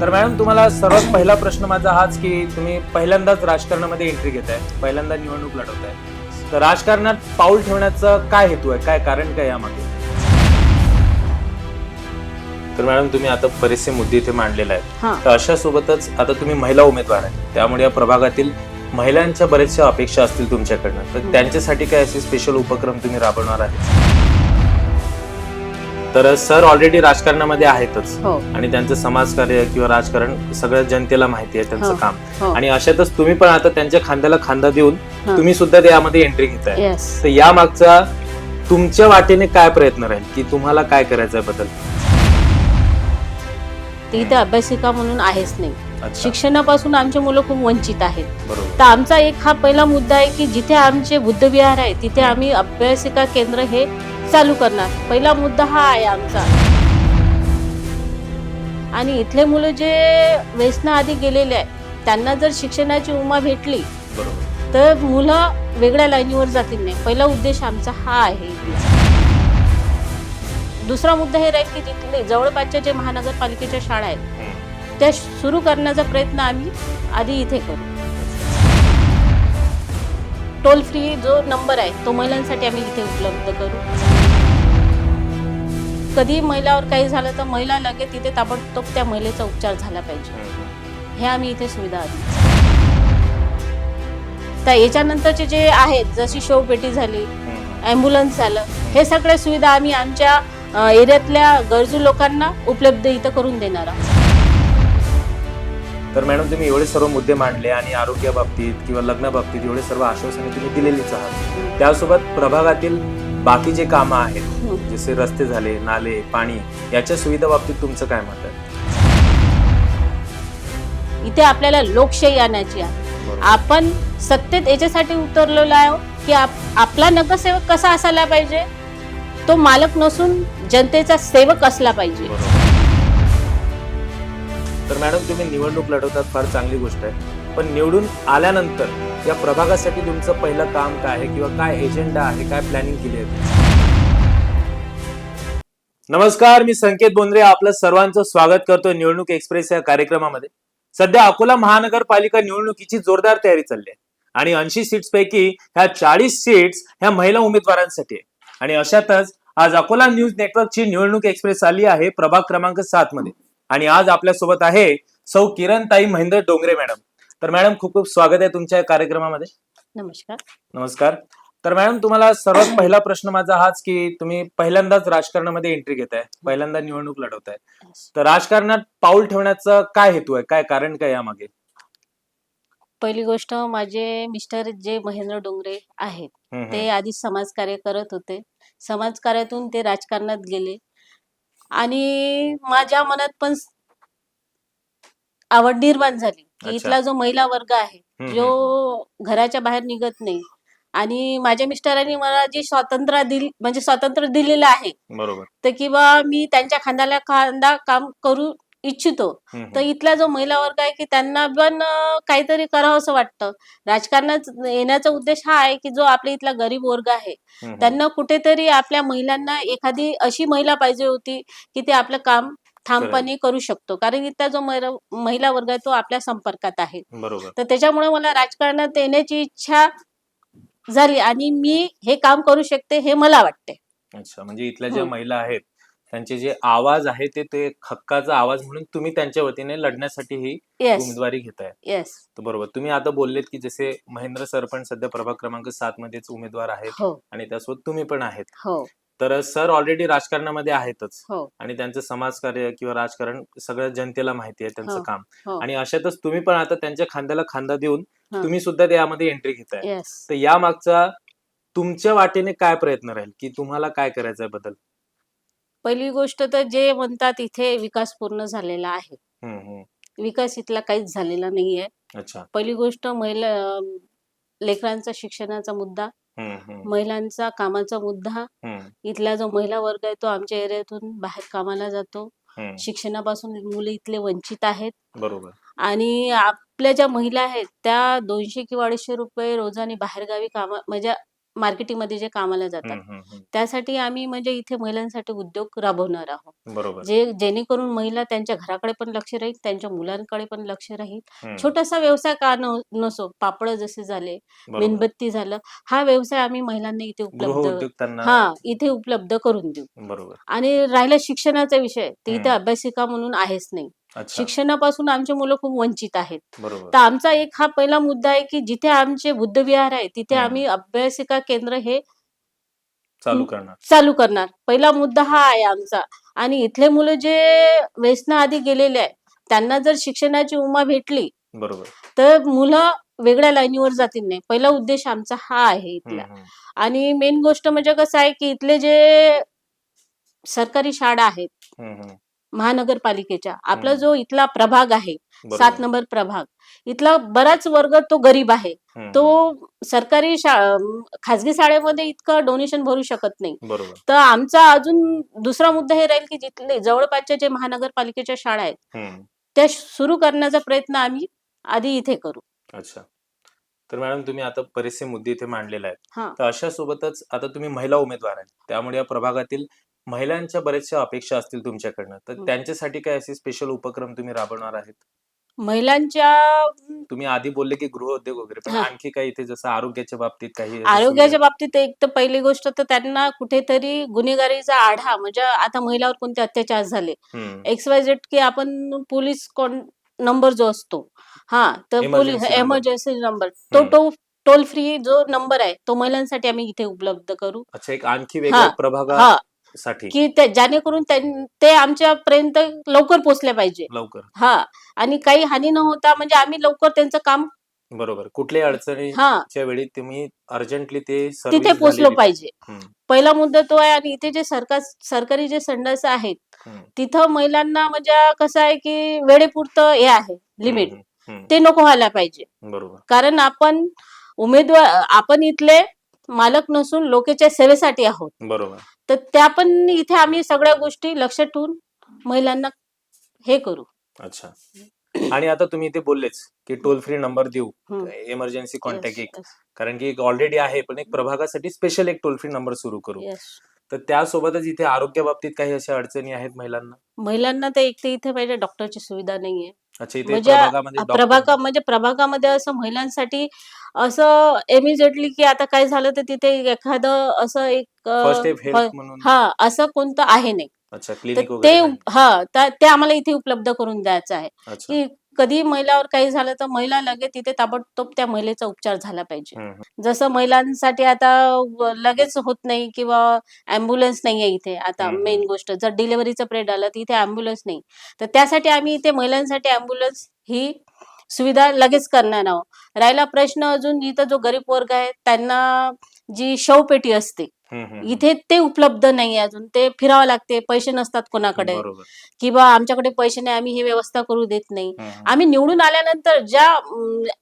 तर मॅडम तुम्हाला सर्वात पहिला प्रश्न माझा हाच की तुम्ही पहिल्यांदाच राजकारणामध्ये एंट्री घेताय. पहिल्यांदा निवडणूक लढवताय. तर राजकारणात पाऊल ठेवण्याचं काय हेतू आहे? काय कारण काय यामागे? तर मॅडम तुम्ही आता बरेचसे मुद्दे इथे मांडलेले आहेत. हा. तर अशा सोबतच आता तुम्ही महिला उमेदवार आहे. त्यामुळे या प्रभागातील महिलांच्या बऱ्याचशा अपेक्षा असतील तुमच्याकडनं. तर हम्म. त्यांच्यासाठी काय असे स्पेशल उपक्रम तुम्ही राबवणार आहे तर सर ऑलरेडी राजकारणामध्ये आहेतच. हो. आणि त्यांचं समाजकार्य किंवा राजकारण सगळ्या जनतेला माहिती आहे त्यांचं हो. काम. हो. आणि अशातच तुम्ही पण आता त्यांच्या खांद्याला खांदा देऊन हा. तुम्ही सुद्धा त्यामध्ये एंट्री घेताय. येस तर या मागचा तुमच्या वाटेने काय प्रयत्न राहील? की तुम्हाला काय करायचं आहे बदल? ती इथे अभ्यासिका म्हणून आहेच नाही. अच्छा, शिक्षणापासून आमची मुलं खूप वंचित आहेत. बरोबर. तर आमचा एक हा पहिला मुद्दा आहे की जिथे आमचे बुद्धविहार आहे तिथे आम्ही अभ्यासिका केंद्र हे चालू करणार. पहिला मुद्दा हा आहे आमचा. आणि इथले मुलं जे व्यसना आधी गेलेले आहे त्यांना जर शिक्षणाची उमा भेटली तर मुलं वेगळ्या लाईनीवर जातील नाही. पहिला उद्देश आमचा हा आहे. दुसरा मुद्दा हे राहील की तिथले जवळपासच्या जे महानगरपालिकेच्या शाळा आहेत. त्या सुरू करण्याचा प्रयत्न आम्ही आधी इथे करू. टोल फ्री जो नंबर आहे तो महिलांसाठी आम्ही इथे उपलब्ध करू. कधी महिलावर काही झालं तर महिला लगेच तिथे ताबडतोब त्या महिलेचा उपचार झाला पाहिजे. हे आम्ही इथे सुविधा आली तर याच्यानंतरचे जे आहेत जशी शवपेटी झाली. ॲम्ब्युलन्स झालं हे सगळ्या सुविधा आम्ही आमच्या एरियातल्या गरजू लोकांना उपलब्ध इथं करून देणार आहोत तर मॅडम तुम्ही एवढे सर्व मुद्दे मांडले आणि आरोग्या बाबतीत किंवा लग्न बाबतीत एवढे सर्व आश्वासने तुम्ही दिलेलीच आहात त्यासोबत प्रभागातील बाकी जे कामं आहेत. जसे रस्ते झाले नाले पाणी याच्या सुविधा बाबतीत तुमचं काय मत आहे? इथे आपल्याला लोकशाही आणायची आहे. आपण सत्तेत याच्यासाठी उतरलेलो आहे की आप- आपला नगरसेवक कसा असायला पाहिजे? तो मालक नसून जनतेचा सेवक असला पाहिजे. तर मॅडम तुम्ही निवडणूक लढवतात फार चांगली गोष्ट आहे. पण निवडून आल्यानंतर या प्रभागासाठी तुमचं पहिलं काम काय आहे? किंवा काय एजेंडा आहे? काय प्लॅनिंग केली आहे? नमस्कार मी संकेत बोंद्रे आपलं सर्वांचं स्वागत करतोय निवडणूक एक्सप्रेस या कार्यक्रमामध्ये. सध्या अकोला महानगरपालिका निवडणुकीची जोरदार तयारी चालली आहे. आणि ऐंशी सीट्स पैकी ह्या चाळीस सीट्स ह्या महिला उमेदवारांसाठी आहे. आणि अशातच आज अकोला न्यूज नेटवर्कची निवडणूक एक्सप्रेस आली आहे प्रभाग क्रमांक सात मध्ये. आणि आज आपल्यासोबत आहे सौ किरणताई महेंद्र डोंगरे मॅडम. तर मॅडम खूप खूप स्वागत आहे तुमच्या या कार्यक्रमामध्ये. नमस्कार. नमस्कार. तर मॅडम तुम्हाला सर्वात पहिला प्रश्न माझा हाच की तुम्ही पहिल्यांदाच राजकारणामध्ये एंट्री घेताय. पहिल्यांदा निवडणूक लढवताय. तर राजकारणात पाऊल ठेवण्याचं काय हेतू आहे? काय कारण काय यामागे? पहिली गोष्ट माझे मिस्टर जे महेंद्र डोंगरे आहेत हम्म, ते आधी समाजकार्य करत होते. समाजकार्यातून ते राजकारणात गेले. आणि माझ्या मनात पण स- आवड निर्माण झाली. की अच्छा. इथला जो महिला वर्ग आहे हम्म, जो घराच्या बाहेर निघत नाही आणि माझ्या मिस्टरांनी मला जे स्वातंत्र्य दिल म्हणजे स्वातंत्र्य दिलेलं आहे बरोबर. तर किंवा मी त्यांच्या खांद्याला खांदा काम करू इच्छितो तर इथला जो महिला वर्ग आहे की त्यांना पण काहीतरी करावं असं वाटतं. राजकारणात येण्याचा उद्देश हा आहे की जो आपल्या इथला गरीब वर्ग आहे. त्यांना कुठेतरी आपल्या महिलांना एखादी अशी महिला पाहिजे होती की ते आपलं काम ठामपणे करू शकतो. कारण इथला जो महिला वर्ग आहे तो आपल्या संपर्कात आहे. तर त्याच्यामुळे मला राजकारणात येण्याची इच्छा झाली आणि मी हे काम करू शकते हे मला वाटते. अच्छा म्हणजे इथल्या ज्या हम्म. महिला आहेत त्यांचे जे आवाज आहे ते ते हक्काचा आवाज म्हणून तुम्ही त्यांच्या वतीने लढण्यासाठी ही येस उमेदवारी घेताय. येस तर बरोबर तुम्ही आता बोललेत की जसे महेंद्र सर पण सध्या प्रभाग क्रमांक सात मध्येच उमेदवार आहेत हो. आणि त्यासोबत तुम्ही पण आहेत. हो. तर सर ऑलरेडी राजकारणामध्ये आहेतच हो. आणि त्यांचं समाजकार्य किंवा राजकारण सगळ्या जनतेला माहिती आहे त्यांचं हो, काम. हो. आणि अशातच तुम्ही पण आता त्यांच्या खांद्याला खांदा देऊन हा. तुम्ही सुद्धा त्यामध्ये एंट्री घेताय. तर या मागचा तुमच्या वाटेने काय प्रयत्न राहील? की तुम्हाला काय करायचं आहे बदल? पहिली गोष्ट तर जे म्हणतात इथे विकास पूर्ण झालेला आहे. विकास इथला काहीच झालेला नाहीये. अच्छा. पहिली गोष्ट महिला लेकरांचा शिक्षणाचा मुद्दा महिलांचा कामाचा मुद्दा इथला जो महिला वर्ग आहे तो आमच्या एरियातून बाहेर कामाला जातो. शिक्षणापासून मुलं इथले वंचित आहेत. बरोबर. आणि आपल्या ज्या महिला आहेत त्या दोनशे किंवा अडीचशे रुपये रोजाने बाहेरगावी कामा म्हणजे मार्केटिंगमध्ये जे कामाला जातात. त्यासाठी आम्ही म्हणजे इथे महिलांसाठी उद्योग राबवणार आहोत. बरोबर. जे जेणेकरून महिला त्यांच्या घराकडे पण लक्ष राहील त्यांच्या मुलांकडे पण लक्ष राहील. छोटासा व्यवसाय का नसो पापड जसे झाले. मेणबत्ती झालं हा व्यवसाय आम्ही महिलांना इथे उपलब्ध हा इथे उपलब्ध करून देऊ. बरोबर. आणि राहिला शिक्षणाचा विषय तर इथे. अभ्यासिका म्हणून आहेच नाही. शिक्षणापासून आमचे मुलं खूप वंचित आहेत. तर आमचा एक हा पहिला मुद्दा आहे की जिथे आमचे बुद्धविहार आहे तिथे. आम्ही अभ्यासिका केंद्र हे चालू करणार. चालू करणार. पहिला मुद्दा हा आहे आमचा. आणि इथले मुलं जे व्यसना आधी गेलेले आहे त्यांना जर शिक्षणाची उमा भेटली बरोबर. तर मुलं वेगळ्या लाईनीवर जातील नाही. पहिला उद्देश आमचा हा आहे इथला. आणि मेन गोष्ट म्हणजे कसं आहे की इथले जे सरकारी शाळा आहेत. महानगरपालिकेच्या. आपला. जो इथला प्रभाग आहे. सात नंबर प्रभाग इथला बराच वर्ग तो गरीब आहे. तो सरकारी शाळा खाजगी शाळेमध्ये इतकं डोनेशन भरू शकत नाही. तर आमचा अजून दुसरा मुद्दा हे राहील की जिथले जवळपासच्या जे महानगरपालिकेच्या शाळा आहेत. त्या सुरू करण्याचा प्रयत्न आम्ही आधी इथे करू. अच्छा. तर मॅडम तुम्ही आता बरेचसे मुद्दे इथे मांडलेले आहेत. तर अशा सोबतच आता तुम्ही महिला उमेदवार आहेत. त्यामुळे या प्रभागातील महिलांच्या बऱ्याचशा अपेक्षा असतील तुमच्याकडनं तर हं. त्यांच्यासाठी काय असे स्पेशल उपक्रम तुम्ही राबवणार आहेत महिलांच्या तुम्ही आधी बोलले की गृह उद्योग वगैरे पण हा. आणखी काही इथे जसं आरोग्याच्या बाबतीत काही अशा आरोग्याच्या सुविधा? बाबतीत एक तर पहिली गोष्ट तर त्यांना कुठेतरी गुन्हेगारीचा आढा म्हणजे आता महिलावर कोणते अत्याचार झाले हम्म. एक्स वाय झेड की आपण पोलीस कोण नंबर जो असतो हा तर पोलीस number. एमर्जन्सी नंबर तो हम्म. टो टोल फ्री जो नंबर आहे तो महिलांसाठी आम्ही इथे उपलब्ध करू अच्छा एक आणखी वेगळ्या हा. प्रभागासाठी की ते जेणेकरून त्यां- ते आमच्यापर्यंत लवकर पोहोचले पाहिजे. लवकर. हा आणि काही हानी न होता म्हणजे आम्ही लवकर त्यांचं काम बरोबर. कुठल्याही अडचणीच्या हा वेळी तुम्ही अर्जंटली ते तिथे पोहोचलो झालेली- पाहिजे. हम्म, पहिला मुद्दा तो आहे आणि इथे जे सरकार सरकारी जे संडास आहेत हम्म, तिथं महिलांना म्हणजे कसं आहे की वेळेपुरतं हे आहे लिमिट हम्म, हम्म, ते नको व्हायला पाहिजे. बरोबर. कारण आपण उमेदवार आपण इथले मालक नसून लोकेच्या सेवेसाठी आहोत. बरोबर. तर त्या पण इथे आम्ही सगळ्या गोष्टी लक्ष ठेवून महिलांना हे करू. अच्छा. आणि आता तुम्ही इथे बोललेच की टोल फ्री नंबर देऊ हम्म. इमर्जन्सी कॉन्टॅक्ट एक. Yes, कारण की एक ऑलरेडी आहे पण एक प्रभागासाठी स्पेशल एक टोल फ्री नंबर सुरू करू. Yes. तर त्यासोबतच इथे आरोग्य बाबतीत काही अशा अडचणी आहेत महिलांना? महिलांना तर एक तर इथे पाहिजे डॉक्टरची सुविधा नाहीये. अच्छा इथे म्हणजे प्रभागामध्ये doctor- प्रभागा म्हणजे प्रभागामध्ये असं महिलांसाठी असं इमिजिएटली की आता काय झालं तर तिथे एखादं असं एक अं, फर्स्ट एड फ- हेल्प म्हणून. हा असं कोणतं आहे नाही. अच्छा तर क्लिनिक ते वगैरे नाही. हा ते आम्हाला इथे उपलब्ध करून द्यायचं आहे. अच्छा. की कधी महिलावर काही झालं तर महिला लगेच तिथे ताबडतोब त्या महिलेचा उपचार झाला पाहिजे. जसं महिलांसाठी आता लगेच होत नाही किंवा अँब्युलन्स नाही आहे इथे आता मेन. गोष्ट जर डिलिव्हरीचं पिरियड आलं तर इथे अँब्युलन्स नाही तर त्यासाठी आम्ही इथे महिलांसाठी अँब्युलन्स ही सुविधा लगेच करणार आहोत. राहिला प्रश्न अजून इथं जो गरीब वर्ग आहे त्यांना जी शवपेटी असते इथे ते उपलब्ध नाही अजून. ते फिरावं लागते पैसे नसतात कोणाकडे. किंवा आमच्याकडे पैसे नाही आम्ही ही व्यवस्था करू देत नाही. आम्ही निवडून आल्यानंतर ज्या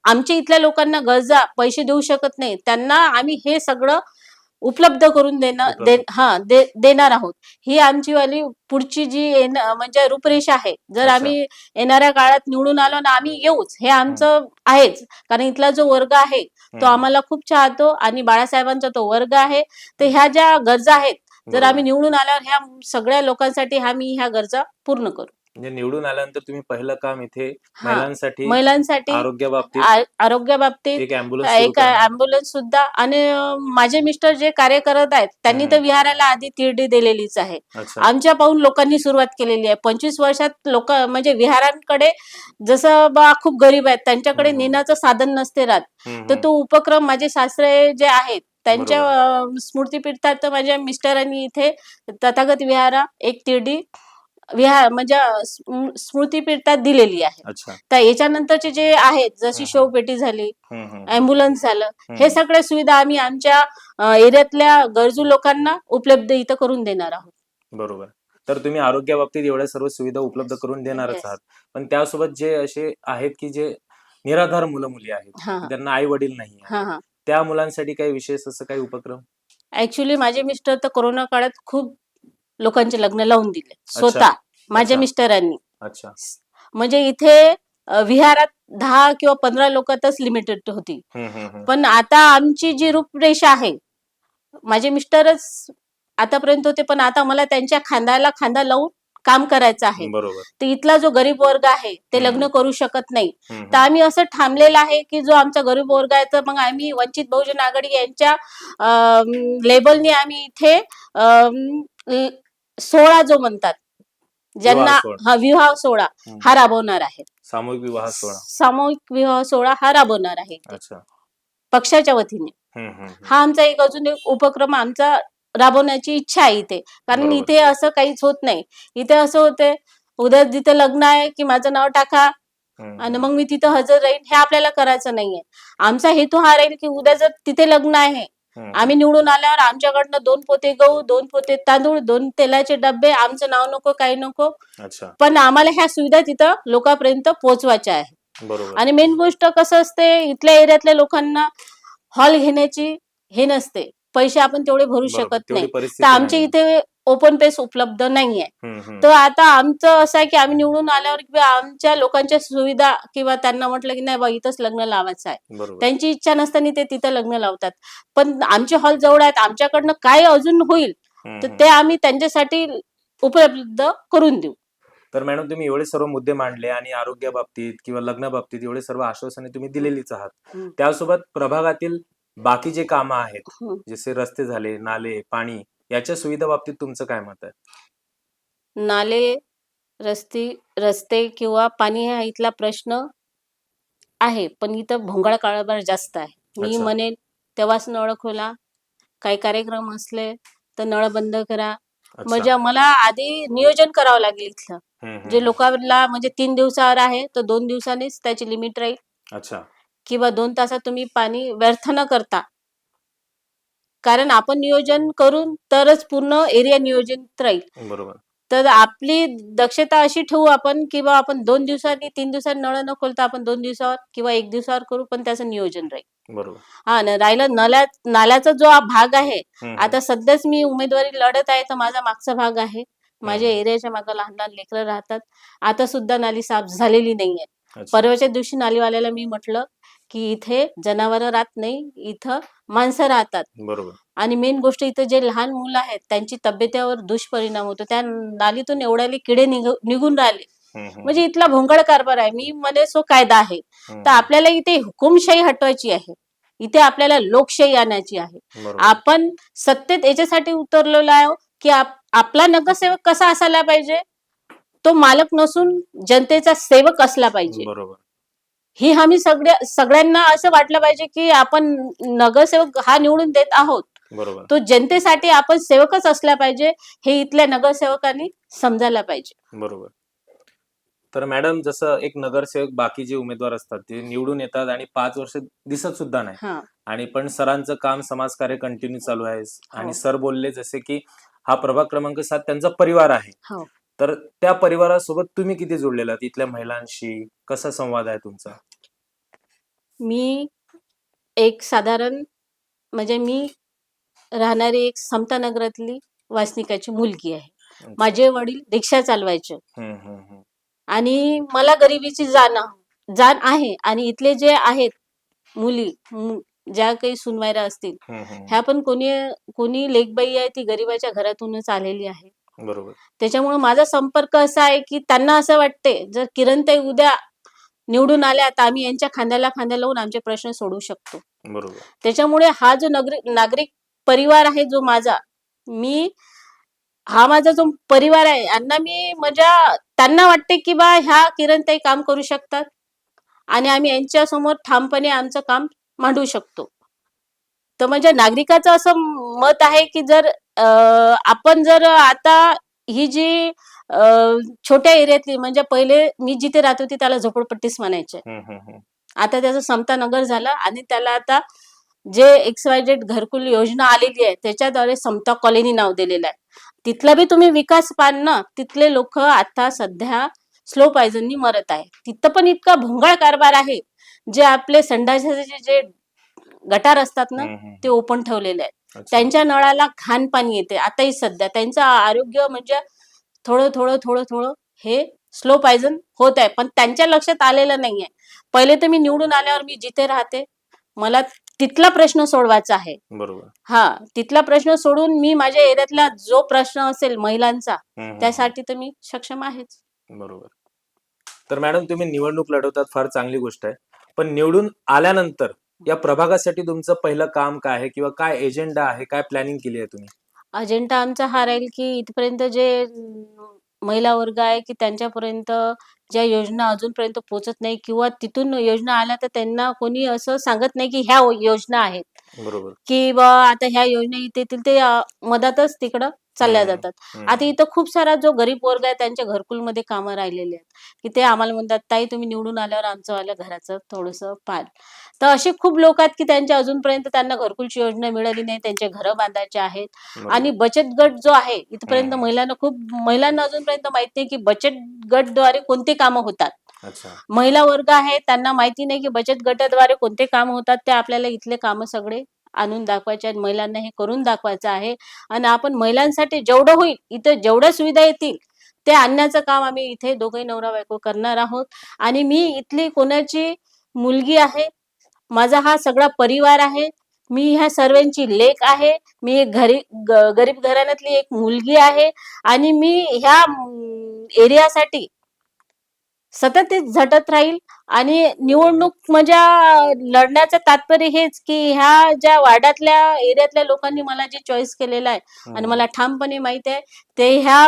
आमच्या इथल्या लोकांना गरजा पैसे देऊ शकत नाही त्यांना आम्ही हे सगळं उपलब्ध करून देणं. दे हा दे- देणार आहोत. ही आमची वाली पुढची जी म्हणजे रूपरेषा आहे. जर. आम्ही येणाऱ्या काळात निवडून आलो ना आम्ही येऊच हे आमचं आहेच. कारण इथला जो वर्ग आहे तो आम्हाला खूप चाहतो आणि बाळासाहेबांचा तो वर्ग आहे. तर ह्या ज्या गरजा आहेत जर. आम्ही निवडून आल्यावर ह्या सगळ्या लोकांसाठी आम्ही ह्या गरजा पूर्ण करू. म्हणजे निवडून आल्यानंतर तुम्ही पहिलं काम इथे हा. महिलांसाठी महिलांसाठी आरोग्य बाबतीत? आ- आरोग्य बाबतीत एक अँब्युलन्स एक अँब्युलन्स सुद्धा. आणि अं, माझे मिस्टर जे कार्य करत आहेत त्यांनी हम्म. तर विहाराला आधी तिरडी दिलेलीच आहे. अच्छा. आमच्या पाहून लोकांनी सुरुवात केलेली आहे. पंचवीस वर्षात लोक म्हणजे विहारांकडे जसं बा खूप गरीब आहेत त्यांच्याकडे हम्म. नेण्याचं साधन नसते राहत. हम्म, तर तो उपक्रम माझे सासरे जे आहेत त्यांच्या स्मृतीपीठात माझ्या मिस्टरांनी इथे तथागत विहारा एक तिरडी विहार म्हणजे स्म- स्मृतीपीठात दिलेली आहे तर याच्यानंतरचे जे आहेत जशी. शवपेटी झाली अँब्युलन्स झालं. हे सगळ्या सुविधा आम्ही आमच्या एरियातल्या गरजू लोकांना उपलब्ध इथं करून देणार आहोत बरोबर तर तुम्ही आरोग्या बाबतीत एवढ्या सर्व सुविधा उपलब्ध करून देणारच. आहात पण त्यासोबत जे असे आहेत की जे निराधार मुलं मुली आहेत. त्यांना आई वडील नाही त्या मुलांसाठी काही विशेष असं काही उपक्रम ऍक्च्युली माझे मिस्टर तर कोरोना काळात खूप लोकांचे लग्न लावून दिले. स्वतः माझ्या. मिस्टरांनी. अच्छा. म्हणजे इथे विहारात दहा किंवा पंधरा लोकातच लिमिटेड होती. पण आता आमची जी रूपरेषा आहे माझे मिस्टरच आतापर्यंत होते पण आता मला त्यांच्या खांद्याला खांदा लावून काम करायचं आहे. तर इथला जो गरीब वर्ग आहे ते. लग्न करू शकत नाही. तर आम्ही असं ठामलेलं आहे की जो आमचा गरीब वर्ग आहे तर मग आम्ही वंचित बहुजन आघाडी यांच्या लेबलने आम्ही इथे सोहळा जो म्हणतात ज्यांना. हा विवाह सोहळा. हा राबवणार आहे. सामूहिक विवाह सोहळा. सामूहिक विवाह सोहळा हा राबवणार आहे. पक्षाच्या वतीने. हा आमचा एक अजून एक उपक्रम आमचा राबवण्याची इच्छा आहे इथे. कारण. इथे असं काहीच होत नाही. इथे असं होते उद्या जिथे लग्न आहे की माझं नाव टाका आणि मग मी तिथं हजर राहीन हे आपल्याला करायचं नाहीये. आमचा हेतू हा राहील की उद्या जर तिथे लग्न आहे आम्ही निवडून आल्यावर आमच्याकडनं दोन पोते गहू दोन पोते तांदूळ दोन तेलाचे डबे आमचं नाव नको काही नको. अच्छा. पण आम्हाला ह्या सुविधा तिथं लोकांपर्यंत पोहोचवायच्या आहे आणि मेन गोष्ट कसं असते इथल्या एरियातल्या लोकांना हॉल घेण्याची हे नसते. पैसे आपण तेवढे भरू. शकत नाही. तर आमच्या. इथे ओपन पेस उपलब्ध नाहीये. तर आता आमचं असं आहे की आम्ही निवडून आल्यावर किंवा आमच्या लोकांच्या सुविधा किंवा त्यांना म्हटलं की नाही बा इथंच लग्न लावायचं आहे त्यांची इच्छा नसताना ते तिथं लग्न लावतात पण आमचे हॉल जवळ आहेत आमच्याकडनं काय अजून होईल तर. ते आम्ही त्यांच्यासाठी उपलब्ध करून देऊ तर मॅडम तुम्ही एवढे सर्व मुद्दे मांडले आणि आरोग्य बाबतीत किंवा लग्न बाबतीत एवढे सर्व आश्वासने तुम्ही दिलेलीच आहात. त्यासोबत प्रभागातील बाकी जे कामं आहेत. जसे रस्ते झाले नाले पाणी याच्या सुविधा बाबतीत तुमचं काय मत आहे नाले रस्ते रस्ते किंवा पाणी हा इथला प्रश्न आहे पण इथं भोंगाळ कारभार जास्त आहे मी अच्छा. म्हणेन तेव्हाच नळ खोला काही कार्यक्रम असले तर नळ बंद करा अच्छा. म्हणजे मला आधी नियोजन करावं लागेल इथलं. जे लोकांना म्हणजे तीन दिवसावर आहे तर दोन दिवसांनीच त्याची लिमिट राहील अच्छा किंवा दोन तासात तुम्ही पाणी व्यर्थ न करता कारण आपण नियोजन करून तरच पूर्ण एरिया नियोजित राहील. बरोबर. तर आपली दक्षता अशी ठेवू आपण किंवा आपण दोन दिवसांनी तीन दिवसांनी नळ न खोलता आपण दोन दिवसावर किंवा एक दिवसावर करू पण त्याचं नियोजन राहील. बरोबर. हा न राहिलं नल्या नाल्याचा जो भाग आहे आता सध्याच मी उमेदवारी लढत आहे तर माझा मागचा भाग आहे. माझ्या. एरियाच्या मागे लहान लहान लेकरं राहतात. आता सुद्धा नाली साफ झालेली नाहीये. परवाच्या दिवशी नालीवाल्याला मी म्हटलं की इथे जनावरं राहत नाही इथं माणसं राहतात. बरोबर. आणि मेन गोष्ट इथं जे लहान मुलं आहेत त्यांची तब्येतीवर दुष्परिणाम होतो. त्या नालीतून एवढ्याले किडे निघ- निघून राहिले. म्हणजे इथला भोंगळ कारभार आहे. मी म्हणे सो कायदा आहे. तर आपल्याला इथे हुकुमशाही हटवायची आहे. इथे आपल्याला लोकशाही आणायची आहे. आपण सत्तेत याच्यासाठी उतरलेलो आहे की आप- आपला नगरसेवक कसा असायला पाहिजे? तो मालक नसून जनतेचा सेवक असला पाहिजे. बरोबर. ही आम्ही सगळ्या सगळ्यांना असं वाटलं पाहिजे की आपण नगरसेवक हा निवडून देत आहोत. बरोबर. तो जनतेसाठी आपण सेवकच असला पाहिजे हे इथल्या नगरसेवकांनी समजायला पाहिजे. बरोबर. तर मॅडम जसं एक नगरसेवक बाकी जे उमेदवार असतात ते निवडून येतात आणि पाच वर्ष दिसत सुद्धा नाही. हा. आणि पण सरांचं काम समाजकार्य कंटिन्यू चालू आहे. आणि हो. सर बोलले जसे की हा प्रभाग क्रमांक सात त्यांचा परिवार आहे. हो. तर त्या परिवारासोबत तुम्ही किती जोडलेला आहात इथल्या महिलांशी कसा संवाद आहे तुमचा? मी एक साधारण म्हणजे मी राहणारी एक समतानगरातली वासनिकाची मुलगी आहे. माझे वडील रिक्षा चालवायचे. आणि मला गरिबीची जाण जाण आहे आणि इथले जे आहेत मुली मु- ज्या काही सुनवायरा असतील. ह्या पण कोणी कोणी लेखबाई आहे ती गरिबाच्या घरातूनच आलेली आहे. बरोबर. त्याच्यामुळे माझा संपर्क असा आहे की त्यांना असं वाटते जर किरणताई उद्या निवडून आल्या तर आम्ही यांच्या खांद्याला खांद्या लावून आमचे प्रश्न सोडवू शकतो. बरोबर. त्याच्यामुळे हा जो नागरिक नागरिक परिवार आहे जो माझा मी हा माझा जो परिवार आहे यांना मी म्हणजे त्यांना वाटते की बा ह्या किरणताई काम करू शकतात आणि आम्ही यांच्या समोर ठामपणे आमचं काम मांडू शकतो. तर म्हणजे नागरिकाचं असं मत आहे की जर आपण जर आता ही जी छोट्या एरियातली म्हणजे पहिले मी जिथे राहत होती त्याला झोपडपट्टीच म्हणायचे. आता त्याचं समता नगर झालं आणि त्याला आता जे एक्स वाय जेड घरकुल योजना आलेली आहे त्याच्याद्वारे समता कॉलनी नाव दिलेलं आहे. तिथला बी तुम्ही विकास पान ना तिथले लोक आता सध्या स्लो पायझननी मरत आहे. तिथं पण इतका भोंगाळ कारभार आहे. जे आपले संडासाचे जे गटार असतात ना. ते ओपन ठेवलेले आहेत. त्यांच्या नळाला घाण पाणी येते. आताही सध्या त्यांचं आरोग्य म्हणजे थोडं थोडं थोडं थोडं हे स्लो पायझन होत आहे. पण त्यांच्या लक्षात आलेलं नाहीये. पहिले तर मी निवडून आल्यावर मी जिथे राहते मला तिथला प्रश्न सोडवायचा आहे. बरोबर. हा तिथला प्रश्न सोडून मी माझ्या एरियातला जो प्रश्न असेल महिलांचा. त्यासाठी तर मी सक्षम आहेच. बरोबर. तर मॅडम तुम्ही निवडणूक लढवतात फार चांगली गोष्ट आहे. पण निवडून आल्यानंतर या प्रभागासाठी तुमचं पहिलं काम काय आहे? किंवा काय एजेंडा आहे? काय प्लॅनिंग केली आहे तुम्ही? अजेंडा आमचा हा राहील की इथपर्यंत जे महिला वर्ग आहे की त्यांच्यापर्यंत ज्या योजना अजूनपर्यंत पोहोचत नाही किंवा तिथून योजना आल्या तर त्यांना कोणी असं सांगत नाही की ह्या योजना आहेत. बरोबर. की बा आता ह्या योजना इथे येतील ते अं, मधातच तिकडं. चालल्या हम्म. जातात हम्म. आता इथं खूप सारा जो गरीब वर्ग आहे त्यांच्या घरकुलमध्ये कामं राहिलेले आहेत की ते आम्हाला म्हणतात ताई तुम्ही निवडून आल्यावर आमचं वाल्या घराचं थोडंसं पाल तर असे खूप लोक आहेत की त्यांच्या अजूनपर्यंत त्यांना घरकुलची योजना मिळाली नाही त्यांचे घरं बांधायचे आहेत बरोबर. आणि बचत गट जो आहे इथपर्यंत हम्म. महिलांना खूप महिलांना अजूनपर्यंत माहीत नाही की बचत गटद्वारे कोणते कामं होतात अच्छा महिला वर्ग आहे त्यांना माहिती नाही की बचत गटाद्वारे कोणते कामं होतात ते आपल्याला इथले कामं सगळे आणून दाखवायचे आहेत महिलांना हे करून दाखवायचं आहे. आणि आपण महिलांसाठी जेवढं होईल इथं जेवढ्या सुविधा येतील ते आणण्याचं काम आम्ही इथे दोघे नवरा बायको करणार आहोत. आणि मी इथली कोणाची मुलगी आहे माझा हा सगळा परिवार आहे मी ह्या सर्वांची लेख आहे मी एक घरी गरीब घराण्यातली एक मुलगी आहे. आणि मी ह्या एरियासाठी सतत ते झटत राहील आणि निवडणूक म्हणजे लढण्याचं तात्पर्य हेच की ह्या ज्या वार्डातल्या एरियातल्या लोकांनी मला जे चॉईस केलेलं आहे आणि. मला ठामपणे माहीत आहे ते ह्या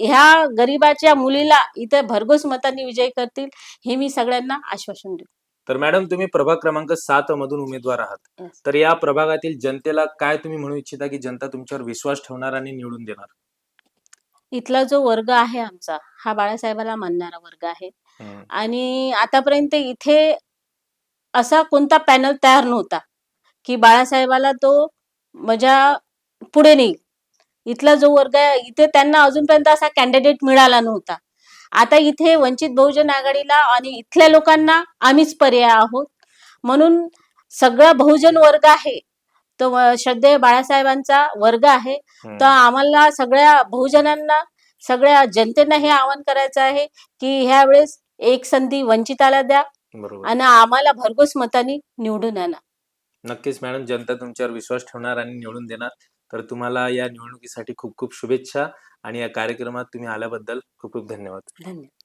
ह्या गरीबाच्या मुलीला इथे भरघोस मतांनी विजय करतील हे मी सगळ्यांना आश्वासन देतो तर मॅडम तुम्ही प्रभाग क्रमांक सात मधून उमेदवार आहात. तर या प्रभागातील जनतेला काय तुम्ही म्हणू इच्छिता की जनता तुमच्यावर विश्वास ठेवणार आणि निवडून देणार इथला जो वर्ग आहे आमचा हा बाळासाहेबाला मानणारा वर्ग आहे. आणि आतापर्यंत इथे असा कोणता पॅनल तयार नव्हता की बाळासाहेबाला तो माझ्या पुढे नेईल इथला जो वर्ग आहे इथे त्यांना अजूनपर्यंत असा कॅन्डिडेट मिळाला नव्हता आता इथे वंचित बहुजन आघाडीला आणि इथल्या लोकांना आम्हीच पर्याय आहोत म्हणून सगळा बहुजन वर्ग आहे तो श्रद्धेय बाळासाहेबांचा वर्ग आहे. तर आम्हाला सगळ्या बहुजनांना सगळ्या जनतेला हे आवाहन करायचं आहे की ह्या वेळेस एक संधी वंचिताला द्या आणि आम्हाला भरघोस मतांनी निवडून आणा. नक्कीच मॅडम जनता तुमच्यावर विश्वास ठेवणार आणि निवडून देणार. तर तुम्हाला या निवडणुकीसाठी खूप खूप शुभेच्छा आणि या कार्यक्रमात तुम्ही आल्याबद्दल खूप खूप धन्यवाद. धन्यवाद.